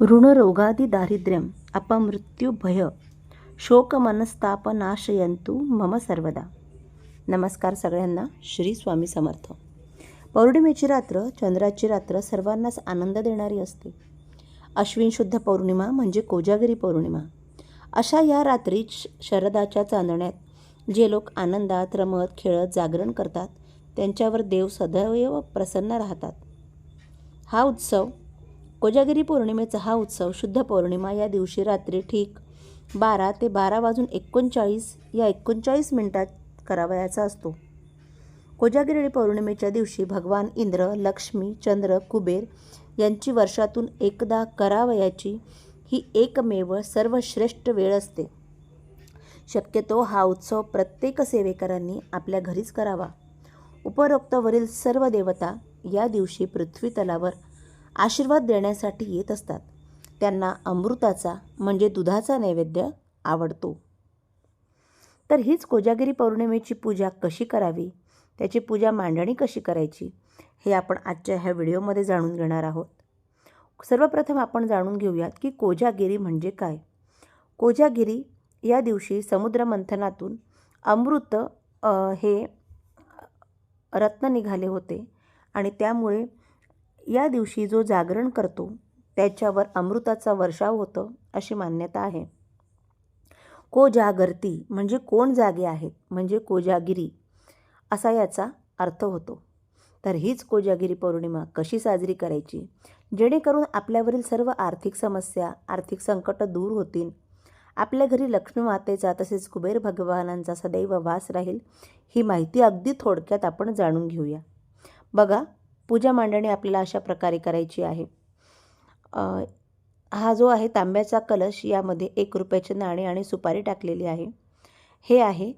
ऋणरोगादि दारिद्र्यम् अपमृत्युभय शोकमनस्तापनाशयंतु मम सर्वदा. नमस्कार सगळ्यांना श्री स्वामी समर्थ. पौर्णिमेची रात्र चंद्राची रात्र सर्वांनाच आनंद देणारी असते. अश्विन शुद्ध पौर्णिमा म्हणजे कोजागिरी पौर्णिमा. अशा या रात्री श- शरदाच्या चांदण्यात जे लोक आनंदात रमत खेळत जागरण करतात त्यांच्यावर देव सदैव प्रसन्न राहतात. हा उत्सव कोजागिरी पौर्णिमेचा हा उत्सव शुद्ध पौर्णिमा या दिवशी रात्री ठीक बारा ते बारा वाजून एकोणचाळीस या एकोणचाळीस मिनिटात करावयाचा असतो. कोजागिरी पौर्णिमेच्या दिवशी भगवान इंद्र लक्ष्मी चंद्र कुबेर यांची वर्षातून एकदा करावयाची ही एकमेव सर्वश्रेष्ठ वेळ असते. शक्यतो हा उत्सव प्रत्येक सेवेकरांनी आपल्या घरीच करावा. उपरोक्तवरील सर्व देवता या दिवशी पृथ्वी तलावर आशीर्वाद देण्यासाठी येत असतात. त्यांना अमृताचा म्हणजे दुधाचा नैवेद्य आवडतो. तर हीच कोजागिरी पौर्णिमेची पूजा कशी करावी? त्याची पूजा मांडणी कशी करायची? हे आपण आजच्या ह्या व्हिडिओमध्ये जाणून घेणार आहोत. सर्वप्रथम आपण जाणून घेऊयात की कोजागिरी म्हणजे काय? कोजागिरी या दिवशी समुद्रमंथनातून अमृत हे रत्न निघाले होते आणि त्यामुळे या दिवशी जो जागरण करतो त्याच्यावर अमृताचा वर्षाव होतं अशी मान्यता आहे. कोजागरती म्हणजे कोण जागे आहेत म्हणजे कोजागिरी असा याचा अर्थ होतो. तर हीच कोजागिरी पौर्णिमा कशी साजरी करायची? जेणेकरून आपल्यावरील सर्व आर्थिक समस्या आर्थिक संकटं दूर होतील. आपल्या घरी लक्ष्मी मातेचा तसेच कुबेर भगवानांचा सदैव वास राहील ही माहिती अगदी थोडक्यात आपण जाणून घेऊया. बघा पूजा मांडणी आपल्याला अशा प्रकारे करायची आहे. हा जो आहे तांब्याचा कलश यामध्ये एक रुपयाचे नाणे आणि सुपारी टाकलेली आहे. हे आहे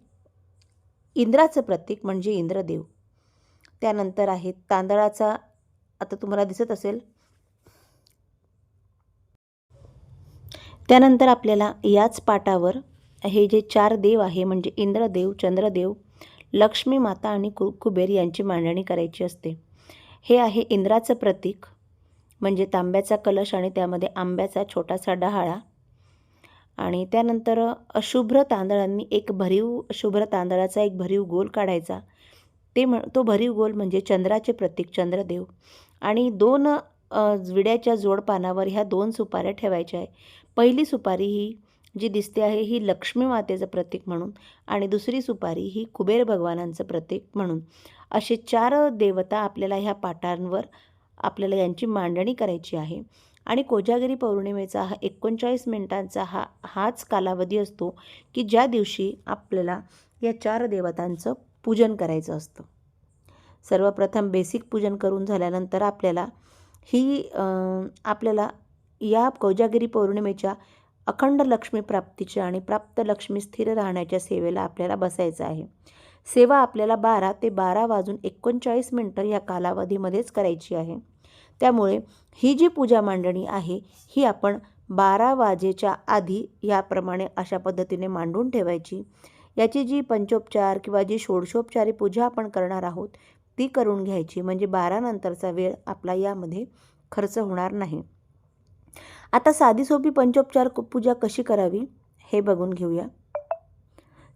इंद्राचं प्रतीक म्हणजे इंद्रदेव. त्यानंतर आहे तांदळाचा आता तुम्हाला दिसत असेल. त्यानंतर आपल्याला याच पाटावर हे जे चार देव आहे म्हणजे इंद्रदेव चंद्रदेव लक्ष्मी माता आणि कु कुबेर यांची मांडणी करायची असते. हे आहे इंद्राचं प्रतीक. म्हणजे तांब्याचा कलश आणि त्यामध्ये आंब्याचा छोटासा डहाळा. आणि त्यानंतर अशुभ्र तांदळांनी एक भरीव शुभ्र तांदळाचा एक भरीव गोल काढायचा. ते म्हण तो भरीव गोल म्हणजे चंद्राचे प्रतीक चंद्रदेव. आणि दोन विड्याच्या जोडपानावर ह्या दोन सुपाऱ्या ठेवायच्या आहे. पहिली सुपारी ही जी दिसते आहे ही लक्ष्मी मातेचं प्रतीक म्हणून. आणि दुसरी सुपारी ही कुबेर भगवानांचं प्रतीक म्हणून. असे चार देवता आपल्याला ह्या पाटांवर आपल्याला यांची मांडणी करायची आहे. आणि कोजागिरी पौर्णिमेचा हा एकोणचाळीस मिनिटांचा हा हाच कालावधी असतो की ज्या दिवशी आपल्याला या चार देवतांचं पूजन करायचं असतं. सर्वप्रथम बेसिक पूजन करून झाल्यानंतर आपल्याला ही आपल्याला या कोजागिरी पौर्णिमेच्या अखंड लक्ष्मी प्राप्तीच्या आणि प्राप्त लक्ष्मी स्थिर राहण्याच्या सेवेला आपल्याला बसायचं आहे. सेवा आपल्याला बारा ते बारा वाजून एकोणचाळीस मिनटं या कालावधीमध्येच करायची आहे. त्यामुळे ही जी पूजा मांडणी आहे ही आपण बारा वाजेच्या आधी याप्रमाणे अशा पद्धतीने मांडून ठेवायची. याची जी पंचोपचार किंवा जी षोडशोपचारी पूजा आपण करणार आहोत ती करून घ्यायची. म्हणजे बारा नंतरचा वेळ आपला यामध्ये खर्च होणार नाही. आता साधी सोपी पंचोपचार कु- पूजा कशी करावी हे बघून घेऊया.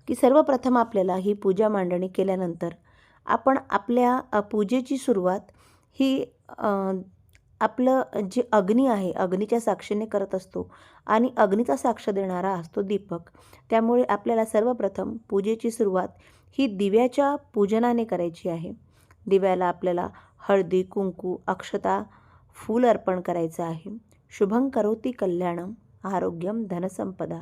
की सर्वप्रथम आपल्याला ही पूजा मांडणी केल्यानंतर आपण आपल्या पूजेची सुरुवात ही आपलं जे अग्नी आहे अग्नीच्या साक्षीने करत असतो आणि अग्नीचा साक्ष देणारा असतो दीपक. त्यामुळे आपल्याला सर्वप्रथम पूजेची सुरुवात ही दिव्याच्या पूजनाने करायची आहे. दिव्याला आपल्याला हळदी कुंकू अक्षता फूल अर्पण करायचं आहे. शुभं करोती कल्याणम आरोग्यम धनसंपदा.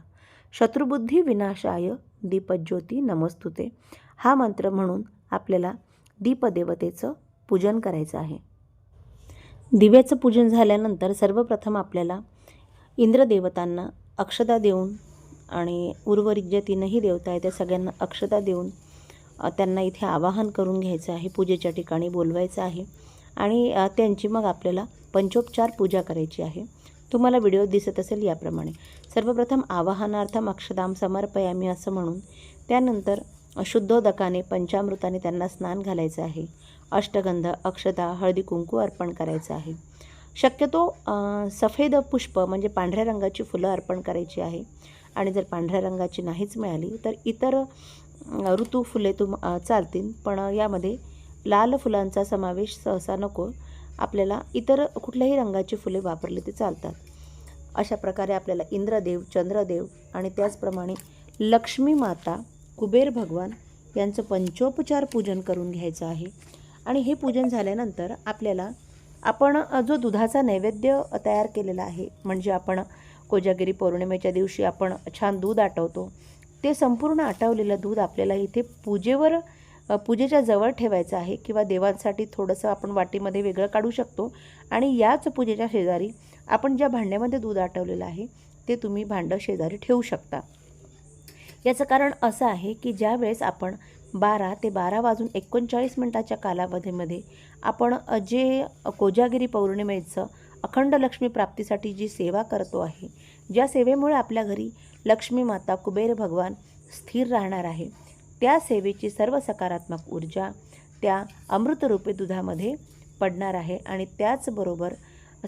शत्रुबुद्धी विनाशाय दीपज्योती नमस्तुते. हा मंत्र म्हणून आपल्याला दीपदेवतेचं पूजन करायचं आहे. दिव्याचं पूजन झाल्यानंतर सर्वप्रथम आपल्याला इंद्रदेवतांना अक्षता देऊन आणि उर्वरित ज्या तीनही देवता आहे त्या सगळ्यांना अक्षता देऊन त्यांना इथे आवाहन करून घ्यायचं आहे पूजेच्या ठिकाणी बोलवायचं आहे आणि त्यांची मग आपल्याला पंचोपचार पूजा करायची आहे. तुम्हाला व्हिडिओ दिसत असेल याप्रमाणे. सर्वप्रथम आवाहनार्थम अक्षदाम समर्पयामी असं म्हणून त्यानंतर शुद्धोदकाने पंचामृताने त्यांना स्नान घालायचं आहे. अष्टगंध अक्षता हळदी कुंकू अर्पण करायचं आहे. शक्यतो सफेद पुष्प म्हणजे पांढऱ्या रंगाची फुलं अर्पण करायची आहे. आणि जर पांढऱ्या रंगाची नाहीच मिळाली तर इतर ऋतू फुले तुम चालतील. पण यामध्ये लाल फुलांचा समावेश सहसा नको. आपल्याला इतर कुठल्याही रंगाची फुले वापरली ते चालतात. अशा प्रकारे आपल्याला इंद्रदेव चंद्रदेव आणि त्याचप्रमाणे लक्ष्मी माता कुबेर भगवान यांचं पंचोपचार पूजन करून घ्यायचं आहे. आणि हे पूजन झाल्यानंतर आपल्याला आपण जो दुधाचा नैवेद्य तयार केलेला आहे म्हणजे आपण कोजागिरी पौर्णिमेच्या दिवशी आपण छान दूध आटवतो ते संपूर्ण आटवलेलं दूध आपल्याला इथे पूजेवर पूजेच्या जवळ ठेवायचं आहे किंवा देवांसाठी थोडंसं आपण वाटीमध्ये वेगळं काढू शकतो. आणि याच पूजेच्या शेजारी आपण ज्या भांड्यामध्ये दूध आटवलेलं आहे ते तुम्ही भांडं शेजारी ठेवू शकता. याचं कारण असं आहे की ज्या वेळेस आपण बारा ते बारा वाजून एकोणचाळीस मिनटाच्या कालावधीमध्ये आपण जे कोजागिरी पौर्णिमेचं अखंड लक्ष्मी प्राप्तीसाठी जी सेवा करतो आहे ज्या सेवेमुळे आपल्या घरी लक्ष्मी माता कुबेर भगवान स्थिर राहणार आहे त्या सेवेची सर्व सकारात्मक ऊर्जा त्या अमृतरूपी दुधामध्ये पडणार आहे आणि त्याचबरोबर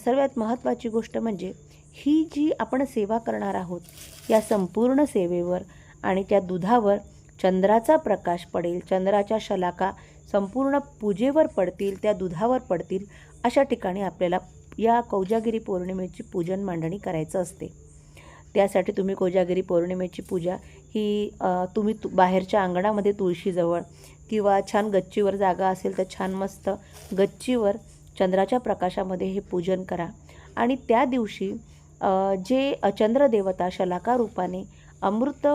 सर्वात महत्त्वाची गोष्ट म्हणजे ही जी आपण सेवा करणार आहोत या संपूर्ण सेवेवर आणि त्या दुधावर चंद्राचा प्रकाश पडेल चंद्राच्या शलाका संपूर्ण पूजेवर पडतील त्या दुधावर पडतील अशा ठिकाणी आपल्याला या कौजागिरी पौर्णिमेची पूजन मांडणी करायचं असते. त्यासाठी तुम्ही कोजागिरी पौर्णिमेची पूजा ही तुम्ही तु बाहेरच्या अंगणामध्ये तुळशीजवळ किंवा छान गच्चीवर जागा असेल तर छान मस्त गच्चीवर चंद्राच्या प्रकाशामध्ये हे पूजन करा. आणि त्या दिवशी जे चंद्रदेवता शलाका रूपाने अमृत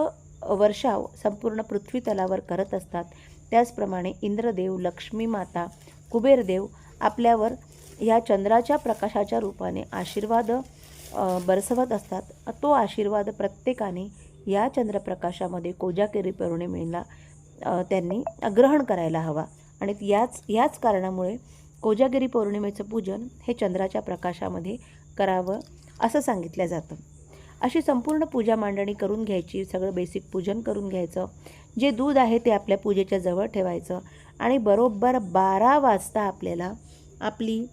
वर्षाव संपूर्ण पृथ्वी तलावर करत असतात त्याचप्रमाणे इंद्रदेव लक्ष्मी माता कुबेरदेव आपल्यावर ह्या चंद्राच्या प्रकाशाच्या रूपाने आशीर्वाद बरसवत असतात. तो आशीर्वाद प्रत्येकाने या चंद्रप्रकाशामध्ये कोजागिरी पौर्णिमेला त्यांनी ग्रहण करायला हवा. आणि याच याच कारणामुळे कोजागिरी पौर्णिमेचं पूजन हे चंद्राच्या प्रकाशामध्ये करावं असं सांगितलं जातं. अशी संपूर्ण पूजा मांडणी करून घ्यायची सगळं बेसिक पूजन करून घ्यायचं. जे दूध आहे ते आपल्या पूजेच्या जवळ ठेवायचं आणि बरोबर बारा वाजता आपल्याला आपली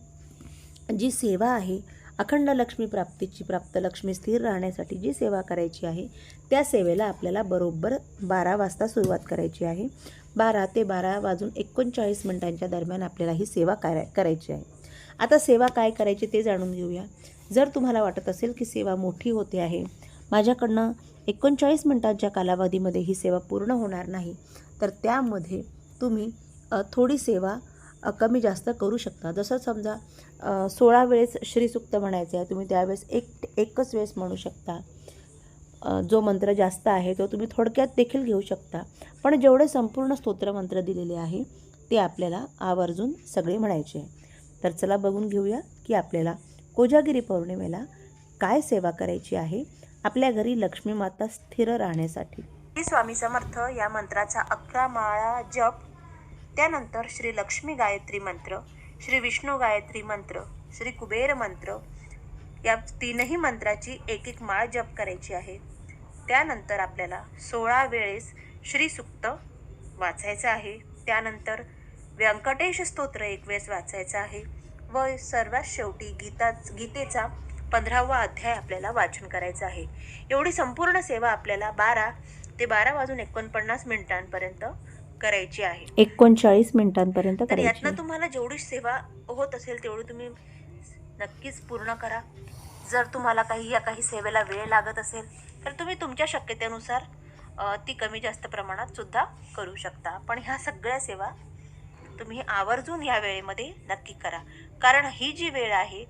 जी सेवा आहे अखंड लक्ष्मी प्राप्तीची प्राप्त लक्ष्मी स्थिर राहण्यासाठी जी सेवा करायची आहे त्या सेवेला आपल्याला बरोबर बारा वाजता सुरुवात करायची आहे. बारा ते बारा वाजून एकोणचाळीस मिनिटांच्या दरम्यान आपल्याला ही सेवा कराय करायची आहे. आता सेवा काय करायची ते जाणून घेऊया. जर तुम्हाला वाटत असेल की सेवा मोठी होते आहे माझ्याकडनं एकोणचाळीस मिनिटांच्या कालावधीमध्ये ही सेवा पूर्ण होणार नाही तर त्यामध्ये तुम्ही थोडी सेवा कमी जास्त करू शकता. जसं समजा सोळा वेळेस श्रीसुक्त म्हणायचं आहे. तुम्ही त्यावेळेस एक एकच वेळेस म्हणू शकता. जो मंत्र जास्त आहे तो तुम्ही थोडक्यात देखील घेऊ शकता. पण जेवढे संपूर्ण स्तोत्रमंत्र दिलेले आहे ते आपल्याला आवर्जून सगळे म्हणायचे आहे. तर चला बघून घेऊया की आपल्याला कोजागिरी पौर्णिमेला काय सेवा करायची आहे आपल्या घरी लक्ष्मी माता स्थिर राहण्यासाठी. श्री स्वामी समर्थ या मंत्राचा अकरा माळा जप त्यानंतर श्री लक्ष्मी गायत्री मंत्र श्री विष्णू गायत्री मंत्र श्री कुबेर मंत्र या तीनही मंत्राची एक एक माळ जप करायची आहे. त्यानंतर आपल्याला सोळा वेळेस श्री सुक्त वाचायचं आहे. त्यानंतर व्यंकटेश स्तोत्र एक वेळेस वाचायचं आहे व सर्वात शेवटी गीता गीतेचा पंधरावा अध्याय आपल्याला वाचन करायचं आहे. एवढी संपूर्ण सेवा आपल्याला बारा ते बारा वाजून एकोणपन्नास मिनिटांपर्यंत करायची आहे. एकोणचाळीस मिनिटांपर्यंत तर करायची यातनं आहे. तुम्हाला जेवढी सेवा होत असेल तेवढी तुम्ही नक्कीच पूर्ण करा. जर तुम्हाला काही या काही सेवेला वेळ लागत असेल तर तुम्ही तुमच्या शक्यतेनुसार अ, ती कमी जास्त प्रमाणात सुद्धा करू शकता. पण ह्या सगळ्या सेवा तुम्ही आवर्जून या वेळेमध्ये नक्की करा. कारण ही जी वेळ आहे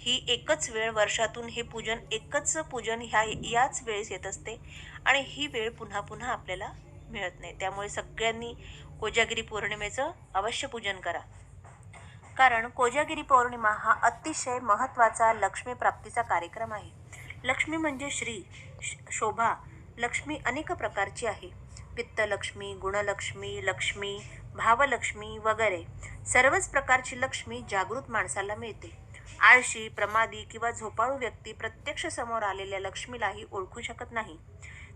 ही एकच वेळ वर्षातून हे पूजन एकच पूजन ह्या याच वेळेस येत असते आणि ही वेळ पुन्हा पुन्हा आपल्याला मिळत नाही. त्यामुळे सगळ्यांनी कोजागिरी पौर्णिमेचं अवश्य पूजन करा. कारण कोजागिरी पौर्णिमा हा अतिशय महत्त्वाचा लक्ष्मी प्राप्तीचा कार्यक्रम आहे. लक्ष्मी म्हणजे श्री श- शोभा. लक्ष्मी अनेक प्रकारची आहे. पित्तलक्ष्मी गुणलक्ष्मी लक्ष्मी भावलक्ष्मी वगैरे. सर्वच प्रकारची लक्ष्मी जागृत माणसाला मिळते. आळशी प्रमादी किंवा झोपाळू व्यक्ती प्रत्यक्ष समोर आलेल्या लक्ष्मीलाही ओळखू शकत नाही.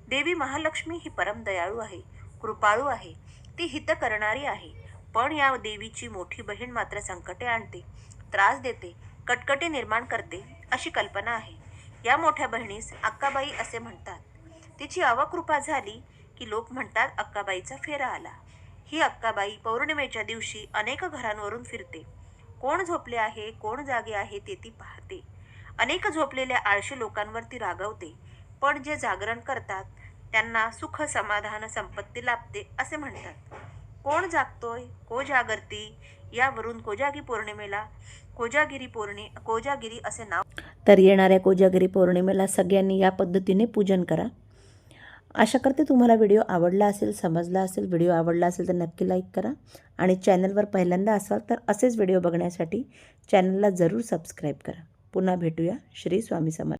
देवी महालक्ष्मी ही परम दयाळू आहे कृपाळू आहे ती हित करणारी आहे. पण या देवीची मोठी बहीण मात्र संकटे आणते त्रास देते कटकटी निर्माण करते अशी कल्पना आहे. या मोठ्या बहिणीस अक्काबाई असे म्हणतात. तिची अवकृपा झाली की लोक म्हणतात अक्काबाईचा फेरा आला. ही अक्काबाई पौर्णिमेच्या दिवशी अनेक घरांवरून फिरते. कोण झोपले आहे कोण जागे आहे ते ती पाहते. अनेक झोपलेल्या आळशी लोकांवर ती रागवते. पण जे जागरण करतात त्यांना सुख समाधान संपत्ती लाभते असे म्हणतात. कोण जागतोय को जागरती? यावरून कोजागी पौर्णिमेला कोजागिरी पौर्णि कोजागिरी असे नाव. तर येणाऱ्या कोजागिरी पौर्णिमेला सगळ्यांनी या पद्धतीने पूजन करा. आशा करते तुम्हाला व्हिडिओ आवडला असेल समजला असेल व्हिडिओ आवडला असेल तर नक्की लाईक करा. आणि चॅनलवर पहिल्यांदा असाल तर असेच व्हिडिओ बघण्यासाठी चॅनलला जरूर सबस्क्राईब करा. पुन्हा भेटूया. श्री स्वामी समर्थ